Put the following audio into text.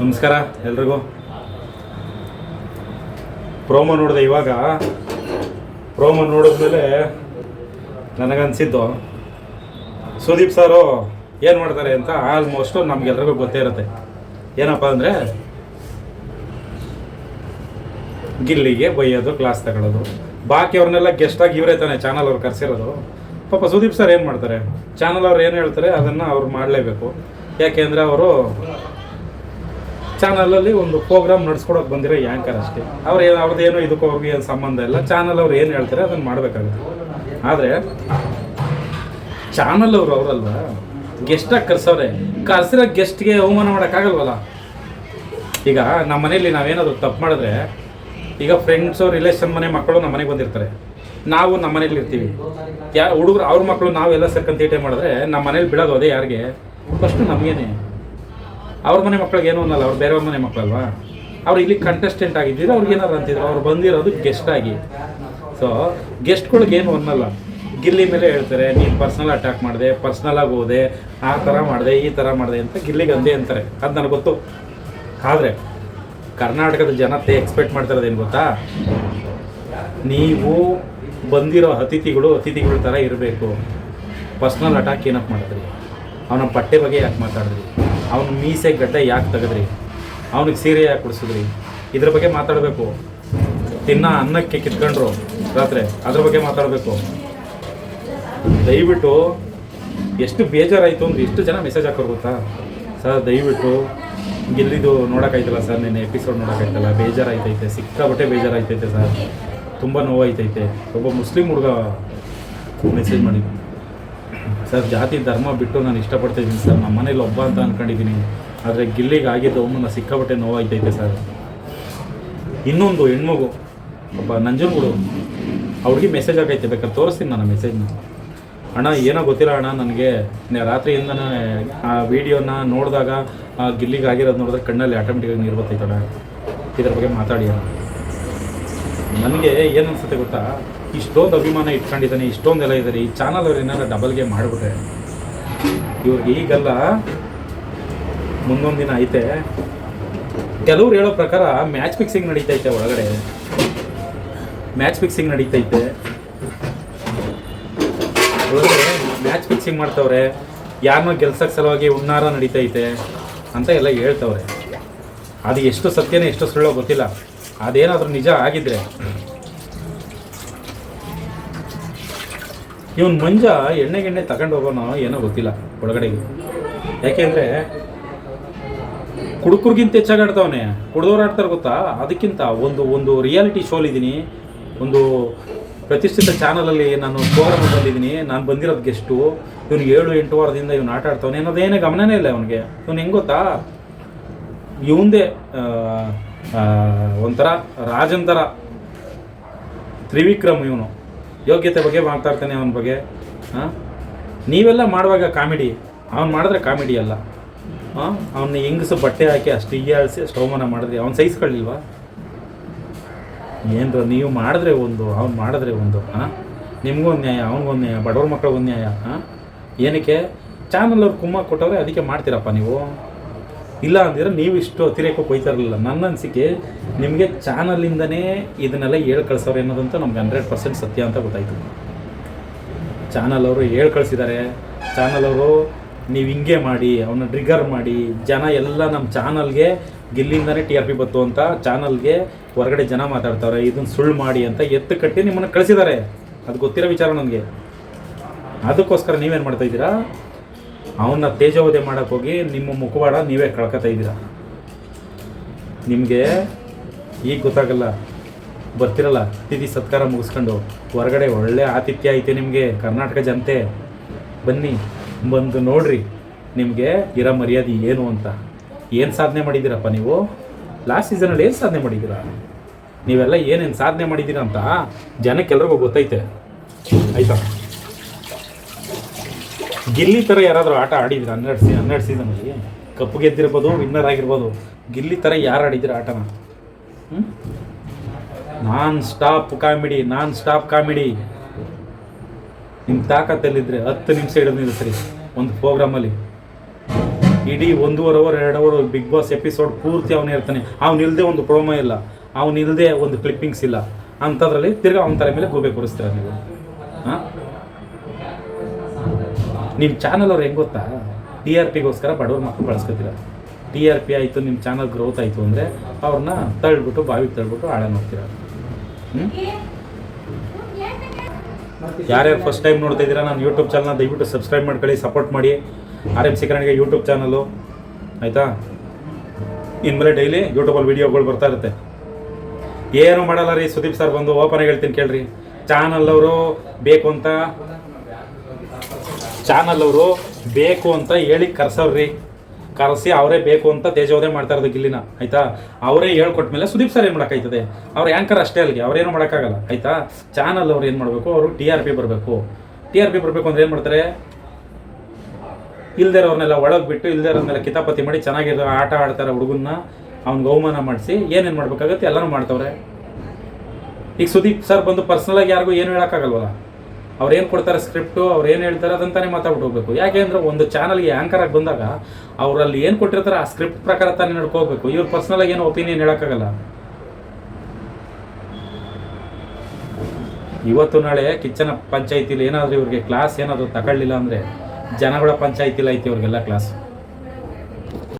ನಮಸ್ಕಾರ ಎಲ್ರಿಗೂ. ಪ್ರೋಮೋ ನೋಡಿದೆ ಇವಾಗ. ಪ್ರೋಮೋ ನೋಡಿದ್ಮೇಲೆ ನನಗನ್ಸಿದ್ದು, ಸುದೀಪ್ ಸಾರು ಏನು ಮಾಡ್ತಾರೆ ಅಂತ ಆಲ್ಮೋಸ್ಟು ನಮಗೆಲ್ರಿಗೂ ಗೊತ್ತೇ ಇರುತ್ತೆ. ಏನಪ್ಪ ಅಂದರೆ, ಗಿಲ್ಲಿಗೆ ಬೈಯೋದು ಕ್ಲಾಸ್ ತಗೊಳ್ಳೋದು ಬಾಕಿಯವ್ರನ್ನೆಲ್ಲ ಗೆಸ್ಟಾಗಿ ಇವರೇ ತಾನೆ ಚಾನಲ್ ಅವ್ರು ಕರೆಸಿರೋದು. ಪಾಪ ಸುದೀಪ್ ಸರ್ ಏನು ಮಾಡ್ತಾರೆ? ಚಾನಲ್ ಅವ್ರು ಏನು ಹೇಳ್ತಾರೆ? ಅದನ್ನು ಅವ್ರು ಮಾಡಲೇಬೇಕು. ಯಾಕೆಂದರೆ ಅವರು ಚಾನಲಲ್ಲಿ ಒಂದು ಪ್ರೋಗ್ರಾಮ್ ನಡ್ಸ್ಕೊಡೋಕೆ ಬಂದಿರೋ ಯಾಂಕರ್ ಅಷ್ಟೇ. ಅವ್ರು ಏನು ಅವ್ರದ್ದೇನೋ ಇದಕ್ಕೂ ಅವ್ರಿಗೆ ಏನು ಸಂಬಂಧ ಇಲ್ಲ. ಚಾನಲ್ ಅವ್ರು ಏನು ಹೇಳ್ತಾರೆ ಅದನ್ನು ಮಾಡಬೇಕಾಗುತ್ತೆ. ಆದರೆ ಚಾನಲ್ ಅವರು ಅವರಲ್ವಾ? ಗೆಸ್ಟಾಗಿ ಕರ್ಸವ್ರೆ. ಕರ್ಸಿರೋ ಗೆಸ್ಟ್ಗೆ ಅವಮಾನ ಮಾಡೋಕ್ಕಾಗಲ್ವಲ್ಲ? ಈಗ ನಮ್ಮ ಮನೇಲಿ ನಾವೇನಾದ್ರು ತಪ್ಪು ಮಾಡಿದ್ರೆ, ಈಗ ಫ್ರೆಂಡ್ಸು ರಿಲೇಷನ್ ಮನೆ ಮಕ್ಕಳು ನಮ್ಮ ಮನೆಗೆ ಬಂದಿರ್ತಾರೆ. ನಾವು ನಮ್ಮ ಮನೇಲಿ ಇರ್ತೀವಿ. ಯಾ ಹುಡುಗರು ಅವ್ರ ಮಕ್ಕಳು ನಾವೆಲ್ಲ ಸೇರ್ಕೊಂಡು ತೀಟೆ ಮಾಡಿದ್ರೆ ನಮ್ಮ ಮನೇಲಿ ಬಿಡೋದು ಅದೇ ಯಾರಿಗೆ? ಫಸ್ಟು ನಮಗೇನೆ. ಅವ್ರ ಮನೆ ಮಕ್ಳಿಗೆ ಏನೂ ಅನ್ನಲ್ಲ, ಅವ್ರು ಬೇರೆಯವ್ರ ಮನೆ ಮಕ್ಕಳಲ್ವಾ ಅವ್ರು ಇಲ್ಲಿ ಕಂಟೆಸ್ಟೆಂಟ್ ಆಗಿದ್ದಿದ್ರೆ ಅವ್ರಿಗೆ ಏನಾರು ಅಂತಿದ್ರು, ಅವ್ರು ಬಂದಿರೋದು ಗೆಸ್ಟ್ ಆಗಿ. ಸೊ ಗೆಸ್ಟ್ಗಳಿಗೆ ಏನು ಅನ್ನಲ್ಲ. ಗಿಲ್ಲಿ ಮೇಲೆ ಹೇಳ್ತಾರೆ, ನೀನು ಪರ್ಸ್ನಲ್ ಅಟ್ಯಾಕ್ ಮಾಡಿದೆ ಪರ್ಸ್ನಲಾಗಿ ಹೋದೆ, ಆ ಥರ ಮಾಡಿದೆ, ಈ ಥರ ಮಾಡಿದೆ ಅಂತ ಗಿಲ್ಲಿಗೆ ಅಂದೇ ಅಂತಾರೆ. ಅದು ನನಗೆ ಗೊತ್ತು. ಆದರೆ, ಕರ್ನಾಟಕದ ಜನತೆ ಎಕ್ಸ್ಪೆಕ್ಟ್ ಮಾಡ್ತಿರೋದೇನು ಗೊತ್ತಾ? ನೀವು ಬಂದಿರೋ ಅತಿಥಿಗಳು ಅತಿಥಿಗಳ ಥರ ಇರಬೇಕು. ಪರ್ಸ್ನಲ್ ಅಟ್ಯಾಕ್ ಏನಕ್ಕೆ ಮಾಡ್ತೀರಿ ಅವನ ಬಟ್ಟೆ ಬಗ್ಗೆ ಯಾಕೆ ಮಾತಾಡಿದ್ರಿ? ಅವನ ಮೀಸೆ ಗಡ್ಡೆ ಯಾಕೆ ತೆಗೆದ್ರಿ? ಅವನಿಗೆ ಸೀರೆ ಯಾಕೆ ಕೊಡಿಸಿದ್ರಿ ಇದ್ರ ಬಗ್ಗೆ ಮಾತಾಡಬೇಕು. ತಿನ್ನ ಅನ್ನಕ್ಕೆ ಕಿತ್ಕೊಂಡ್ರು ರಾತ್ರಿ, ಅದ್ರ ಬಗ್ಗೆ ಮಾತಾಡಬೇಕು. ದಯವಿಟ್ಟು ಎಷ್ಟು ಬೇಜಾರಾಯಿತು ಅಂದ್ರೆ ಎಷ್ಟು ಜನ ಮೆಸೇಜ್ ಹಾಕೋರು ಗೊತ್ತಾ? ಸರ್, ದಯವಿಟ್ಟು ಗೆಲ್ಲಿದು ನೋಡೋಕ್ಕಾಯ್ತಲ್ಲ ಸರ್, ನಿನ್ನೆ ಎಪಿಸೋಡ್ ನೋಡೋಕ್ಕಾಯ್ತಲ್ಲ ಬೇಜಾರಾಯ್ತೈತೆ ಸಿಕ್ಕಾಬಟ್ಟೆ ಬೇಜಾರಾಯ್ತೈತೆ ಸರ್. ತುಂಬ ನೋವಾಯ್ತೈತೆ. ಒಬ್ಬ ಮುಸ್ಲಿಂ ಹುಡುಗ ಮೆಸೇಜ್ ಮಾಡಿದ್ದು. ಸರ್, ಜಾತಿ ಧರ್ಮ ಬಿಟ್ಟು ನಾನು ಇಷ್ಟಪಡ್ತಾಯಿದ್ದೀನಿ ಸರ್. ನಮ್ಮ ಮನೇಲಿ ಒಬ್ಬ ಅಂತ ಅಂದ್ಕೊಂಡಿದ್ದೀನಿ ಆದರೆ ಗಿಲ್ಲಿಗೆ ಆಗಿದ್ದು ಅವನ್ನ ಸಿಕ್ಕಾಪಟ್ಟೆ ನೋವಾಯ್ತೈತೆ ಸರ್. ಇನ್ನೊಂದು ಹೆಣ್ಮಗು, ಒಬ್ಬ ನಂಜನಗೂಡು. ಅವ್ರಿಗೆ ಮೆಸೇಜ್ ಆಗೈತೆ ಬೇಕಾದ್ರೆ ತೋರಿಸ್ತೀನಿ ನಾನು ಮೆಸೇಜ್ನ ಅಣ್ಣ, ಏನೋ ಗೊತ್ತಿಲ್ಲ ಅಣ್ಣ, ನನಗೆ ರಾತ್ರಿಯಿಂದ ಆ ವಿಡಿಯೋನ ನೋಡಿದಾಗ, ಆ ಗಿಲ್ಲಿಗೆ ಆಗಿರೋದು ನೋಡಿದ್ರೆ ಕಣ್ಣಲ್ಲಿ ಆಟೋಮೆಟಿಕಾಗಿ ನೀರು ಬರ್ತೈತಣ್ಣ ಇದ್ರ ಬಗ್ಗೆ ಮಾತಾಡಿ ಅಣ್ಣ. ನನಗೆ ಏನು ಅನಿಸುತ್ತೆ ಗೊತ್ತಾ? ಇಷ್ಟೊಂದು ಅಭಿಮಾನ ಇಟ್ಕೊಂಡಿದ್ದಾನೆ, ಇಷ್ಟೊಂದೆಲ್ಲ ಇದ್ದಾರೆ. ಈ ಚಾನಲ್ ಅವ್ರು ಏನಾದ್ರು ಡಬಲ್ಗೆ ಮಾಡಿಬಿಟ್ರೆ, ಇವ್ರಿಗೆ ಈಗಲ್ಲ ಮುಂದೊಂದು ದಿನ ಐತೆ. ಕೆಲವ್ರು ಹೇಳೋ ಪ್ರಕಾರ ಮ್ಯಾಚ್ ಫಿಕ್ಸಿಂಗ್ ನಡೀತೈತೆ ಒಳಗಡೆ. ಮ್ಯಾಚ್ ಫಿಕ್ಸಿಂಗ್ ನಡೀತೈತೆ. ಒಳಗಡೆ ಮ್ಯಾಚ್ ಫಿಕ್ಸಿಂಗ್ ಮಾಡ್ತವ್ರೆ. ಯಾರನ್ನೋ ಗೆಲ್ಸಕ್ಕೆ ಸಲುವಾಗಿ ಹುನ್ನಾರ ನಡೀತೈತೆ ಅಂತ ಎಲ್ಲ ಹೇಳ್ತವ್ರೆ. ಅದು ಎಷ್ಟು ಸತ್ಯನೇ, ಎಷ್ಟು ಸುಳ್ಳೋ ಗೊತ್ತಿಲ್ಲ. ಅದೇನಾದರೂ ನಿಜ ಆಗಿದ್ರೆ ಇವನ್ ಮಂಜ ಎಣ್ಣೆ ಗೆಣ್ಣೆ ತಗೊಂಡು ಹೋಗೋನೋ ಏನೋ ಗೊತ್ತಿಲ್ಲ ಒಳಗಡೆಗೆ. ಯಾಕೆಂದ್ರೆ ಕುಡುಕರಿಗಿಂತ ಹೆಚ್ಚಾಗಿ ಆಡ್ತಾವನೆ. ಕುಡ್ದವ್ರು ಆಡ್ತಾರೆ ಗೊತ್ತಾ? ಅದಕ್ಕಿಂತ ಒಂದು ಒಂದು ರಿಯಾಲಿಟಿ ಶೋಲಿದ್ದೀನಿ ಒಂದು ಪ್ರತಿಷ್ಠಿತ ಚಾನಲಲ್ಲಿ ನಾನು ಪ್ರೋಗ್ರಾಮ್ ಬಂದಿದ್ದೀನಿ ನಾನು ಬಂದಿರೋದು ಗೆಸ್ಟು ಇವ್ನಿಗೆ ಏಳು, ಎಂಟು ವಾರದಿಂದ ಇವ್ನು ಆಟ ಆಡ್ತಾವನೆ ಅನ್ನೋದೇನೇ ಗಮನನೇ ಇಲ್ಲ ಅವನಿಗೆ. ಇವ್ನು ಹೆಂಗೆ ಗೊತ್ತಾ? ಇವಂದೇ ಒಂಥರ ರಾಜನ್ ಥರ. ತ್ರಿವಿಕ್ರಮ್ ಇವನು. ಯೋಗ್ಯತೆ ಬಗ್ಗೆ ಮಾತಾಡ್ತಾನೆ ಅವನ ಬಗ್ಗೆ, ಹಾಂ? ನೀವೆಲ್ಲ ಮಾಡುವಾಗ ಕಾಮಿಡಿ, ಅವ್ನು ಮಾಡಿದ್ರೆ ಕಾಮಿಡಿ ಅಲ್ಲ. ಹಾಂ? ಅವನ್ನ ಹೆಂಗಸು ಬಟ್ಟೆ ಹಾಕಿ ಅಷ್ಟು ಈಯಾಳಿಸಿ ಅಷ್ಟು ಅವಮಾನ ಮಾಡಿದ್ರಿ ಅವ್ನು ಸಹಿಸ್ಕೊಳ್ಳಿಲ್ವಾ ಏನ್ರ ನೀವು ಮಾಡಿದ್ರೆ ಒಂದು, ಅವ್ನು ಮಾಡಿದ್ರೆ ಒಂದು, ಹಾಂ? ನಿಮಗೊಂದು ನ್ಯಾಯ ಅವ್ನಿಗೊಂದು ನ್ಯಾಯ, ಬಡವ್ರ ಒಂದು ನ್ಯಾಯ, ಹಾಂ? ಏನಕ್ಕೆ? ಚಾನಲ್ ಅವ್ರು ಕುಮ್ಮ ಕೊಟ್ಟವ್ರೆ ಅದಕ್ಕೆ ಮಾಡ್ತೀರಪ್ಪ ನೀವು. ಇಲ್ಲ ಅಂದಿದ್ರೆ ನೀವು ಇಷ್ಟು ಅತಿರೇಕಕ್ಕೆ ಹೋಯ್ತಾ ನನ್ನ ಅನಿಸಿಕೆ ನಿಮಗೆ ಚಾನಲಿಂದನೇ ಇದನ್ನೆಲ್ಲ ಹೇಳಿ ಕಳ್ಸೋರು ಅನ್ನೋದಂತ ನಮ್ಗೆ ಹಂಡ್ರೆಡ್ ಪರ್ಸೆಂಟ್ ಸತ್ಯ ಅಂತ ಗೊತ್ತಾಯಿತು. ಚಾನಲ್ ಅವರು ಹೇಳಿ ಕಳಿಸಿದ್ದಾರೆ ಚಾನಲ್ ಅವರು ನೀವು ಹಿಂಗೆ ಮಾಡಿ ಅವನ್ನ ಟ್ರಿಗರ್ ಮಾಡಿ, ಜನ ಎಲ್ಲ ನಮ್ಮ ಚಾನಲ್ಗೆ ಗಿಲ್ಲಿಂದನೇ ಟಿ ಆರ್ ಪಿ ಬತ್ತು ಅಂತ ಚಾನಲ್ಗೆ ಹೊರಗಡೆ ಜನ ಮಾತಾಡ್ತಾರೆ ಇದನ್ನು ಸುಳ್ಳು ಮಾಡಿ ಅಂತ ಎತ್ತು ಕಟ್ಟಿ ನಿಮ್ಮನ್ನು ಕಳಿಸಿದ್ದಾರೆ ಅದು ಗೊತ್ತಿರೋ ವಿಚಾರ ನನಗೆ. ಅದಕ್ಕೋಸ್ಕರ ನೀವೇನು ಮಾಡ್ತಾ ಇದ್ದೀರಾ? ಅವನ್ನ ತೇಜೋವಧೆ ಮಾಡೋಕೆ ಹೋಗಿ ನಿಮ್ಮ ಮುಖವಾಡ ನೀವೇ ಕಳ್ಕೊತಾ ಇದ್ದೀರಾ? ನಿಮಗೆ ಈಗ ಗೊತ್ತಾಗಲ್ಲ, ಬರ್ತಿರಲ್ಲ ಅತಿಥಿ ಸತ್ಕಾರ ಮುಗಿಸ್ಕೊಂಡು ಹೊರಗಡೆ ಒಳ್ಳೆ ಆತಿಥ್ಯ ಐತೆ ನಿಮಗೆ, ಕರ್ನಾಟಕ ಜನತೆ. ಬನ್ನಿ, ಬಂದು ನೋಡ್ರಿ, ನಿಮಗೆ ಇರೋ ಮರ್ಯಾದೆ ಏನು ಅಂತ. ಏನು ಸಾಧನೆ ಮಾಡಿದ್ದೀರಪ್ಪ ನೀವು? ಲಾಸ್ಟ್ ಸೀಸನಲ್ಲಿ ಏನು ಸಾಧನೆ ಮಾಡಿದ್ದೀರಾ? ನೀವೆಲ್ಲ ಏನೇನು ಸಾಧನೆ ಮಾಡಿದ್ದೀರಾ ಅಂತ ಜನಕ್ಕೆಲ್ರಿಗೂ ಗೊತ್ತೈತೆ. ಆಯ್ತಾ? ಗಿಲ್ಲಿ ಥರ ಯಾರಾದರೂ ಆಟ ಆಡಿದ್ರು ಹನ್ನೆರಡು ಸೀ ಹನ್ನೆರಡು ಸೀಸನಲ್ಲಿ ಕಪ್ ಗೆದ್ದಿರ್ಬೋದು ವಿನ್ನರ್ ಆಗಿರ್ಬೋದು, ಗಿಲ್ಲಿ ಥರ ಯಾರು ಆಡಿದ್ರೆ ಆಟನ? Non stop comedy non stop comedy ನಿಮ್ಮ ತಾಕತ್ತಲ್ಲಿದ್ದರೆ ಹತ್ತು ನಿಮಿಷ ಹಿಡಿದು ನಿಲ್ಲಿಸ್ರಿ ಒಂದು ಪ್ರೋಗ್ರಾಮಲ್ಲಿ ಇಡೀ ಒಂದೂವರೆ ಅವರ್ ಎರಡು ಅವರ್ ಬಿಗ್ ಬಾಸ್ ಎಪಿಸೋಡ್ ಪೂರ್ತಿ ಅವನೇ ಇರ್ತಾನೆ. ಅವ್ನು ಇಲ್ಲದೆ ಒಂದು ಪ್ರೋಮೋ ಇಲ್ಲ. ಅವನು ಇಲ್ಲದೆ ಒಂದು ಕ್ಲಿಪ್ಪಿಂಗ್ಸ್ ಇಲ್ಲ. ಅಂಥದ್ರಲ್ಲಿ ತಿರ್ಗಾ ಅವನ ತಲೆ ಮೇಲೆ ಗೋಬೆ ಕೊಡಿಸ್ತೀರ ನೀವು? ಹಾಂ? ನಿಮ್ಮ ಚಾನಲ್ ಅವ್ರು ಹೆಂಗೆ ಗೊತ್ತಾ? ಟಿ ಆರ್ ಪಿಗೋಸ್ಕರ ಬಡವ್ರ ಮಕ್ಕಳು ಬಳಸ್ಕೊತೀರ. ಟಿ ಆರ್ ಪಿ ಆಯಿತು ನಿಮ್ಮ ಚಾನಲ್ ಗ್ರೋತ್ ಆಯಿತು ಅಂದರೆ ಅವ್ರನ್ನ ತಳ್ಳಿಬಿಟ್ಟು ಬಾವಿಗೆ ತಳ್ಳಿಬಿಟ್ಟು ಆಳೆ ನೋಡ್ತೀರ. ಹ್ಞೂ ಯಾರ್ಯಾರು ಫಸ್ಟ್ ಟೈಮ್ ನೋಡ್ತಾ ಇದ್ದೀರಾ ನಾನು ಯೂಟ್ಯೂಬ್ ಚಾನಲ್ನ ದಯವಿಟ್ಟು ಸಬ್ಸ್ಕ್ರೈಬ್ ಮಾಡ್ಕೊಳ್ಳಿ ಸಪೋರ್ಟ್ ಮಾಡಿ. R M C YouTube channel ಆಯಿತಾ? ಇನ್ಮೇಲೆ ಡೈಲಿ ಯೂಟ್ಯೂಬಲ್ಲಿ ವೀಡಿಯೋಗಳು ಬರ್ತಾ ಇರುತ್ತೆ. ಏನು ಮಾಡಲ್ಲ ರೀ, ಸುದೀಪ್ ಸರ್ ಬಂದು ಓಪನ್ ಹೇಳ್ತೀನಿ ಕೇಳ್ರಿ. ಚಾನಲ್ ಅವರು ಬೇಕು ಅಂತ ಚಾನಲ್ ಅವರು ಬೇಕು ಅಂತ ಹೇಳಿ ಕರ್ಸವ್ರಿ. ಕರೆಸಿ ಅವರೇ ಬೇಕು ಅಂತ ತೇಜವದೇ ಮಾಡ್ತಾ ಇರೋದು ಗಿಲ್ಲಿನ, ಆಯ್ತಾ? ಅವರೇ ಹೇಳ್ಕೊಟ್ಮೇಲೆ ಸುದೀಪ್ ಸರ್ ಏನು ಮಾಡೋಕ್ಕಾಯ್ತದೆ? ಅವ್ರ ಆ್ಯಂಕರ್ ಅಷ್ಟೇ ಅಲ್ಲಿಗೆ ಅವ್ರೇನು ಮಾಡೋಕ್ಕಾಗಲ್ಲ, ಆಯ್ತಾ? ಚಾನಲ್ ಅವ್ರು ಏನು ಮಾಡಬೇಕು, ಅವರು ಟಿ ಆರ್ ಪಿ ಬರಬೇಕು. ಟಿ ಆರ್ ಪಿ ಬರಬೇಕು ಅಂದ್ರೆ ಏನು ಮಾಡ್ತಾರೆ? ಇಲ್ದಿರೋರ್ನೆಲ್ಲ ಒಳಗೆ ಬಿಟ್ಟು ಇಲ್ದಿರೋರ್ನೆಲ್ಲ ಕಿತಾಪತಿ ಮಾಡಿ ಚೆನ್ನಾಗಿರೋ ಆಟ ಆಡ್ತಾರೆ ಹುಡುಗನ್ನ, ಅವ್ನಿಗೆ ಅವಮಾನ ಮಾಡಿಸಿ ಏನೇನು ಮಾಡಬೇಕಾಗತ್ತೆ ಎಲ್ಲನೂ ಮಾಡ್ತವ್ರೆ. ಈಗ ಸುದೀಪ್ ಸರ್ ಬಂದು ಪರ್ಸ್ನಲಾಗಿ ಯಾರಿಗೂ ಏನು ಹೇಳೋಕ್ಕಾಗಲ್ವಲ್ಲ? ಅವ್ರು ಏನು ಕೊಡ್ತಾರೆ ಸ್ಕ್ರಿಪ್ಟು ಅವ್ರು ಏನು ಹೇಳ್ತಾರೆ ಅದಂತಾನೆ ಮಾತಾಡ್ಬಿಟ್ಟು ಹೋಗ್ಬೇಕು. ಯಾಕೆ ಅಂದರೆ ಒಂದು ಚಾನಲ್ಗೆ ಆ್ಯಂಕರ್ ಆಗಿ ಬಂದಾಗ ಅವರಲ್ಲಿ ಏನು ಕೊಟ್ಟಿರ್ತಾರೆ ಆ ಸ್ಕ್ರಿಪ್ಟ್ ಪ್ರಕಾರ ತಾನೇ ನಡ್ಕೋಬೇಕು ಇವ್ರು ಪರ್ಸ್ನಲಾಗಿ ಏನು ಒಪಿನಿಯನ್ ಹೇಳೋಕ್ಕಾಗಲ್ಲ. ಇವತ್ತು ನಾಳೆ ಕಿಚ್ಚನ ಪಂಚಾಯತಿಲಿ ಏನಾದರೂ ಇವ್ರಿಗೆ ಕ್ಲಾಸ್ ಏನಾದರೂ ತಗೊಳ್ಳಿಲ್ಲ ಅಂದರೆ ಜನಗಳ ಪಂಚಾಯತಿಲಿ ಐತಿ ಇವ್ರಿಗೆಲ್ಲ ಕ್ಲಾಸ್